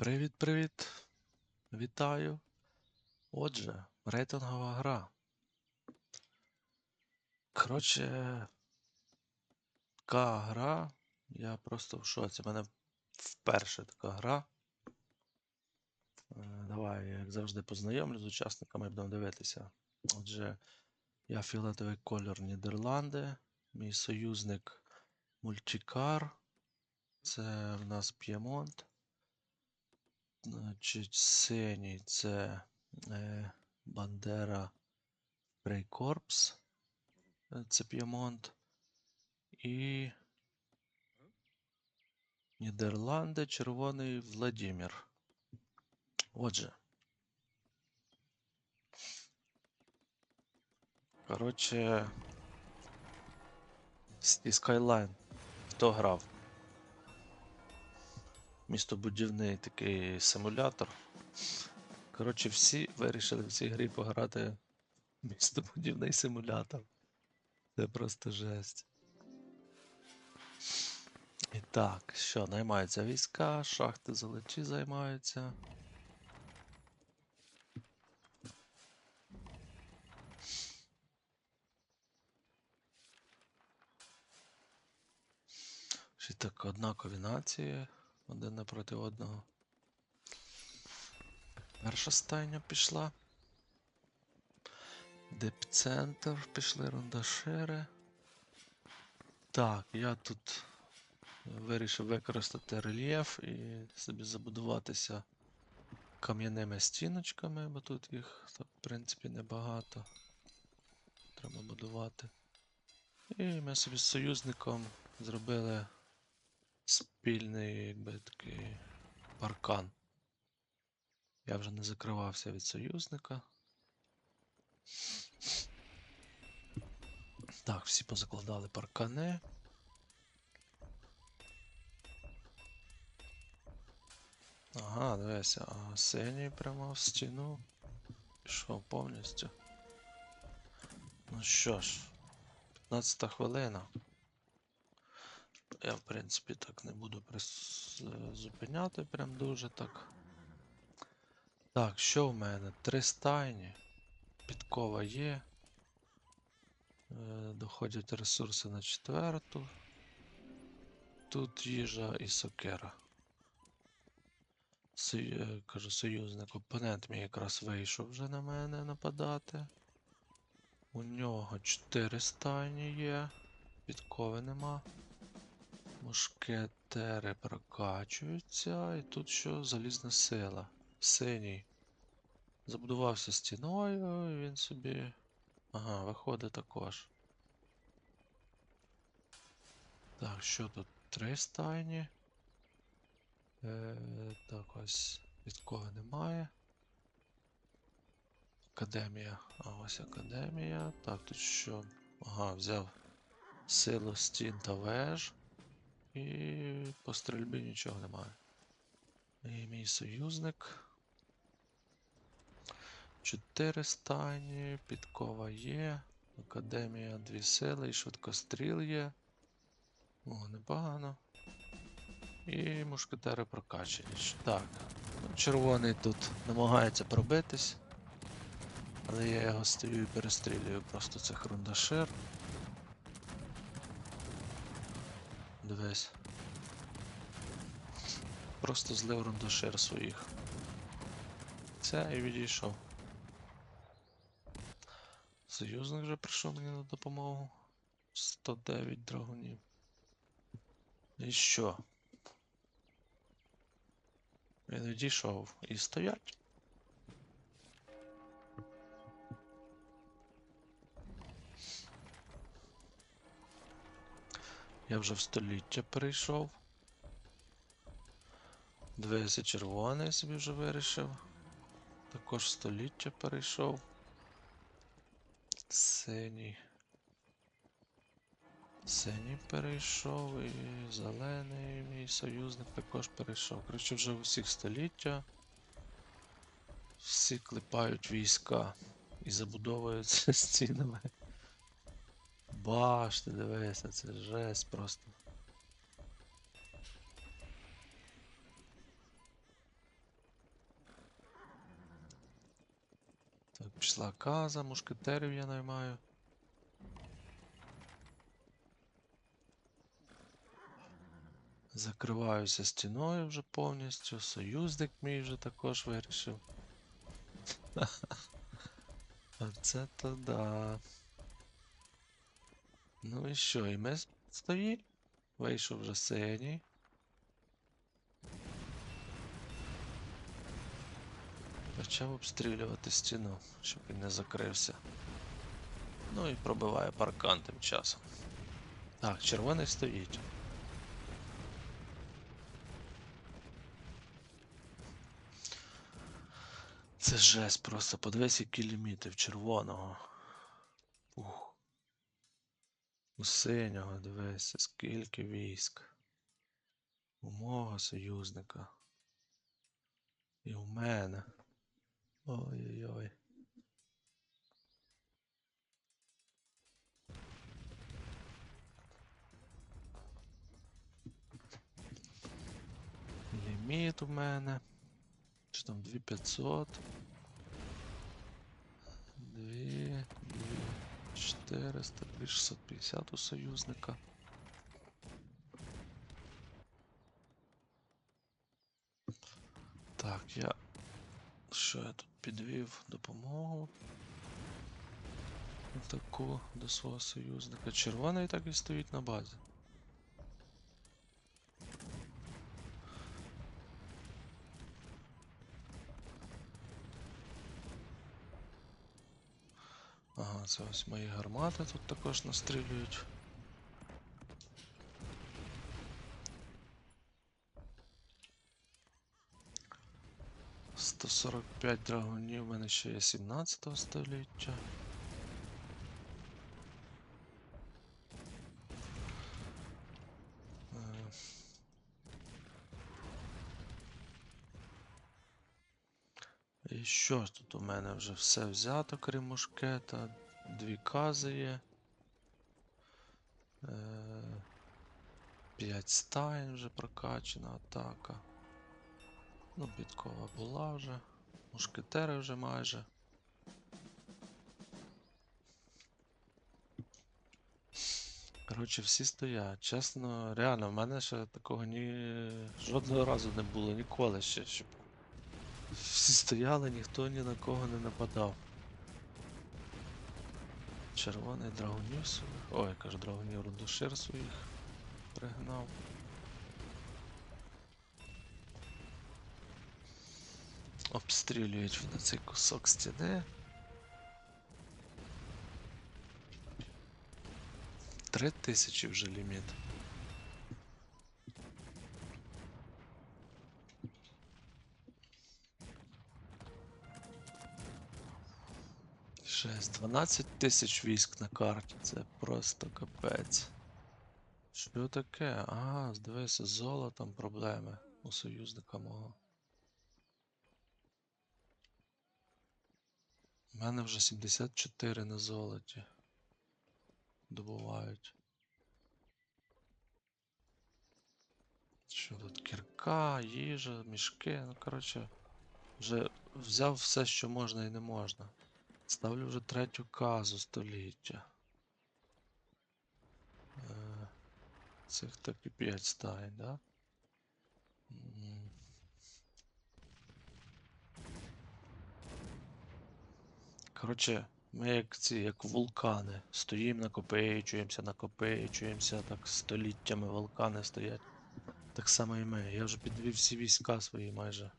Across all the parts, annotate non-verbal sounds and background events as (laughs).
Привіт-привіт! Вітаю! Отже, рейтингова гра. Коротше, така гра. Я просто в шоці. У мене вперше така гра. Е, Давай, як завжди, познайомлю з учасниками і будемо дивитися. Отже, я фіолетовий кольор Нідерланди, мій союзник Мультикар. Це в нас П'ємонт. Значить, синій це е, Бандера Фрейкорпс. е, Це П'ємонт. І Нідерланди, червоний Владимир. Отже. Коротше. City Skyline. Хто грав? Містобудівний такий симулятор. Коротше, всі вирішили в цій грі пограти в містобудівний симулятор. Це просто жесть. І так, що, наймаються війська, шахти золочі займаються. Так однакові нації один напроти одного. Перша стайня пішла. Депцентр пішли рундашери. Так, я тут вирішив використати рельєф і собі забудуватися кам'яними стіночками, бо тут їх, в принципі, небагато. Треба будувати. І ми собі з союзником зробили спільний, якби такий паркан. Я вже не закривався від союзника. Так, всі позакладали паркани. Ага, дивися, а синій прямо в стіну. Пішов повністю. Ну що ж, 15 хвилина. Я, в принципі, так не буду прис... е, зупиняти прям дуже так. Так, що в мене? Три стайні. Підкова є. Е, Доходять ресурси на четверту. Тут їжа і сокира. Сою... е, Кажу, союзник, опонент мій якраз вийшов вже на мене нападати. У нього 4 стайні є. Підкови нема. Мушкетери прокачуються, і тут що залізна сила. Синій. Забудувався стіною, і він собі. Ага, виходить також. Так, що тут? Три стайні. Е, так, ось підкови немає. Академія. А ось академія. Так, тут що? Ага, взяв силу стін та веж. І по стрільбі нічого немає. І мій союзник. Чотири стайні, підкова є, академія дві сили і швидкостріл є. О, непогано. І мушкетери прокачані. Так. Червоний тут намагається пробитись. Але я його стою і перестрілюю просто цих рундашир. Дивись. Просто злив рундашир своїх. Це і відійшов. Союзник вже прийшов мені на допомогу. 109 драгунів. І що? Він відійшов і стоять. Я вже в століття перейшов. Дивися, червоний собі вже вирішив. Також в століття перейшов. Синій. Синій перейшов і зелений мій союзник також перейшов. Коротше, вже в усіх століття. Всі клепають війська і забудовуються (laughs) стінами башти, дивись, це жесть просто. Так, пішла каза, мушкетерів я наймаю. Закриваюся стіною вже повністю, союзник мій вже також вирішив. (laughs) А це то да. Ну і що, і ми стоїть? Вийшов вже синій. Почав обстрілювати стіну, щоб він не закрився. Ну і пробиває паркан тим часом. Так, червоний стоїть. Це жесть просто. Подивись, які ліміти в червоного. Ух. У синього дивися, скільки військ. У мого союзника. І у мене. Ой-ой-ой. Ліміт у мене. Що там 2500? 2, 2, 400, 650 у союзника. Так, я. Що я тут підвів допомогу? Таку до свого союзника. Червоний так і стоїть на базі. Це ось мої гармати тут також настрілюють. Сто сорок п'ять драгунів, в мене ще є 17 століття. Е, І що тут у мене вже все взято, крім мушкета. Дві кази є. Е, П'ять стайн вже прокачана атака. Ну, підкова була вже. Мушкетери вже майже. Коротше, всі стоять. Чесно, реально, в мене ще такого ні жодного разу не було, ніколи ще, щоб всі стояли, ніхто ні на кого не нападав. Червоний драгонів своїх. Ой, кажу, драгунів рудошир своїх пригнав. Обстрілюють вони цей кусок стіни. Три тисячі вже ліміт. 12 тисяч військ на карті. Це просто капець. Що таке? А, дивися, з золотом проблеми у союзника мого. У мене вже 74 на золоті. Добувають. Що тут? Кірка, їжа, мішки. Ну, коротше, вже взяв все, що можна і не можна. Ставлю вже третю казу століття. Е, Цих так і 5 стань, да? Коротше, ми як ці, як вулкани. Стоїмо, накопичуємося, накопичуємося, так століттями вулкани стоять. Так само і ми. Я вже підвів всі війська свої майже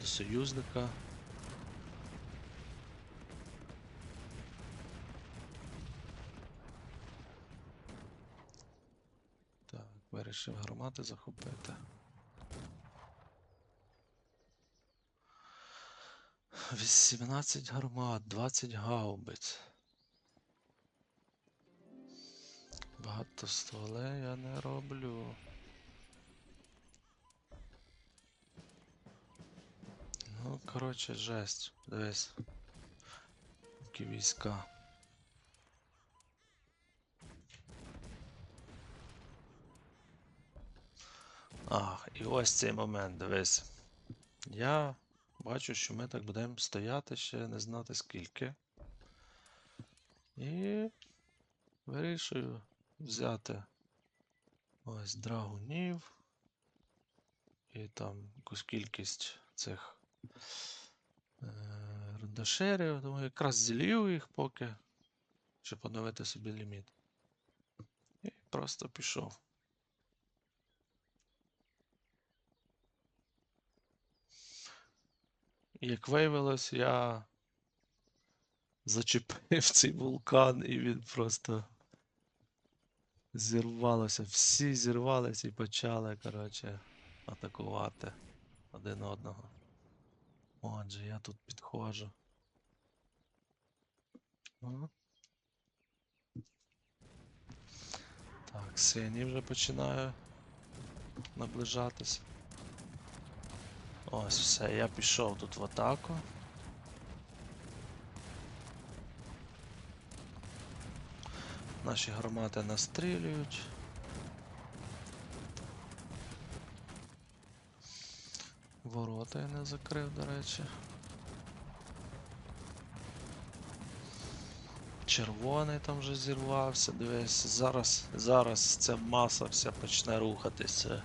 до союзника. Так, вирішив захопити. Вісімнадцять гармат, 20 гаубиць. Багато стволей я не роблю. Ну, коротше, жесть. Дивись. Які війська. А, і ось цей момент, дивись. Я бачу, що ми так будемо стояти ще не знати скільки. І вирішую взяти ось драгунів і там якусь кількість цих е, рудошерів. Думаю, якраз зілію їх поки, щоб поновити собі ліміт. І просто пішов. Як виявилось, я зачепив (laughs) цей вулкан, і він просто зірвалося. Всі зірвалися і почали, коротше, атакувати один одного. Отже, я тут підходжу. О. Так, синій вже починає наближатися. Ось все, я пішов тут в атаку. Наші гармати настрілюють. Ворота я не закрив, до речі. Червоний там вже зірвався, дивись, зараз, зараз ця маса вся почне рухатися.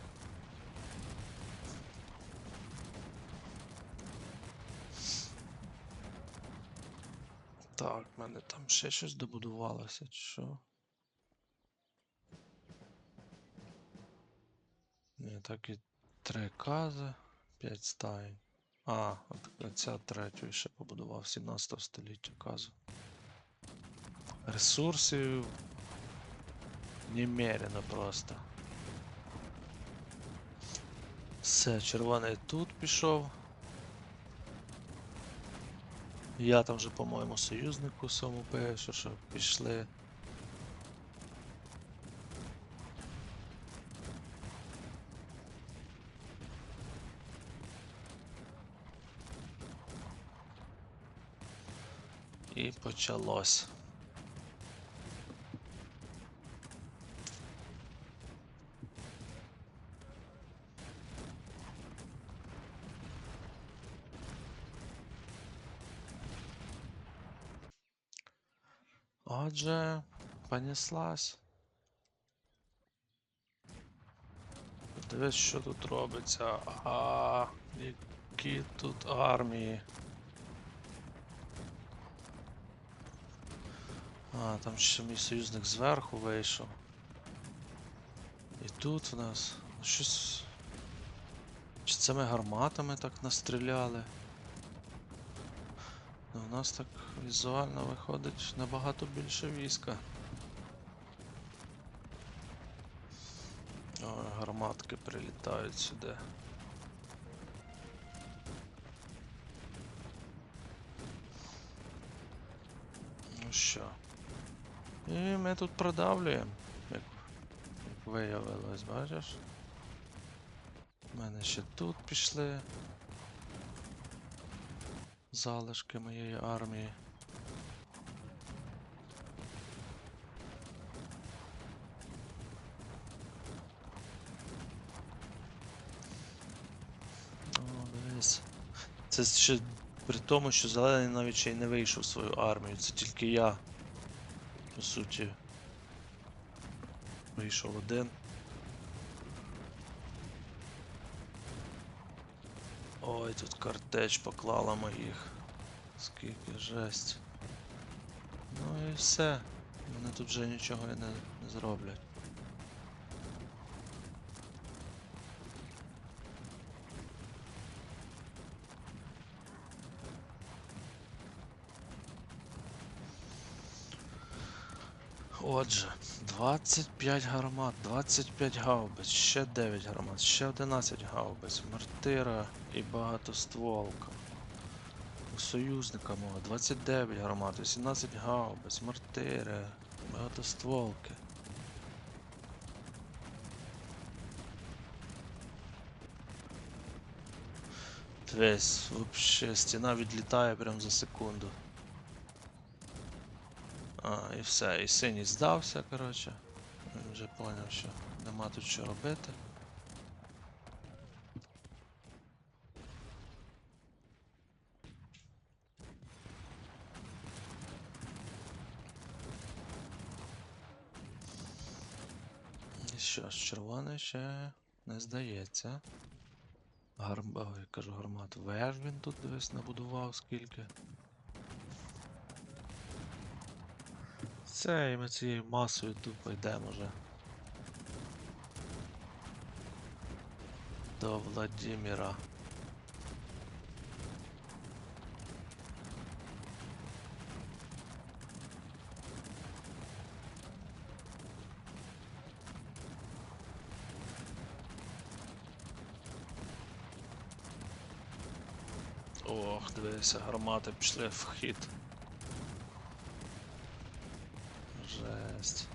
Так, в мене там ще щось добудувалося, чи що? Ні, так і три кази, п'ять стаєнь. А, от ця третю ще побудував 17 століття казу. Ресурсів немерено просто. Все, червоний тут пішов. Я там вже, по-моєму, союзнику своєму пишу, що пішли. І почалось. Отже, понеслась. Дивись, що тут робиться. А, які тут армії. А, там ще мій союзник зверху вийшов. І тут в нас щось. Чи це ми гарматами так настріляли? Ну, у нас так візуально виходить набагато більше війська. О, гарматки прилітають сюди. Ну що? І ми тут продавлюємо, як, як виявилось, бачиш? У мене ще тут пішли залишки моєї армії. Це ще при тому, що зелений навіть ще й не вийшов свою армію. Це тільки я. По суті. Вийшов один. Ой, тут картеч поклала моїх. Скільки жесть. Ну і все. Вони тут вже нічого і не, не зроблять. Отже, 25 гармат, 25 гаубиць, ще 9 гармат, ще 11 гаубиць, мортира і багатостволка. У союзника мого 29 гармат, 18 гаубиць, мортири, багатостволки. Дивись, вообще стіна відлітає прям за секунду. А, і все, і синій здався, коротше. Він вже поняв, що нема тут що робити. що ж, червоний ще не здається. Гарм... Ой, кажу гармат. Веж він тут десь набудував скільки. Все, і ми цією масою тупо йдемо вже. До Владимира. Дивися, гармати пішли в хід. Жесть.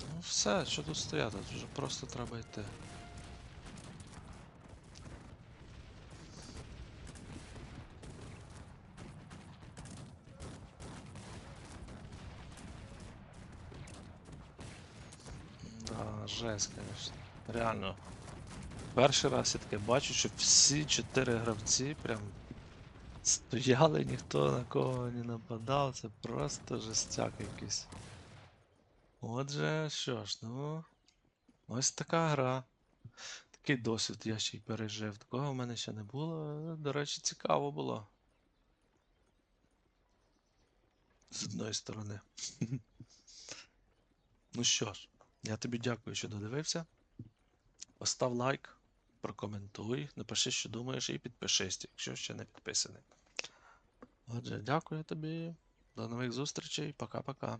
Ну все, що тут стояти, тут вже просто треба йти. Да, жесть, конечно. Реально. Перший раз я таке бачу, що всі чотири гравці прям стояли, ніхто на кого не нападав, це просто жестяк якийсь. Отже, що ж, ну. Ось така гра. Такий досвід я ще й пережив. Такого в мене ще не було. До речі, цікаво було. З одної сторони. (laughs) Ну що ж, я тобі дякую, що додивився. Постав лайк, прокоментуй, напиши, що думаєш, і підпишись, якщо ще не підписаний. Отже, дякую тобі. До нових зустрічей. Пока-пока.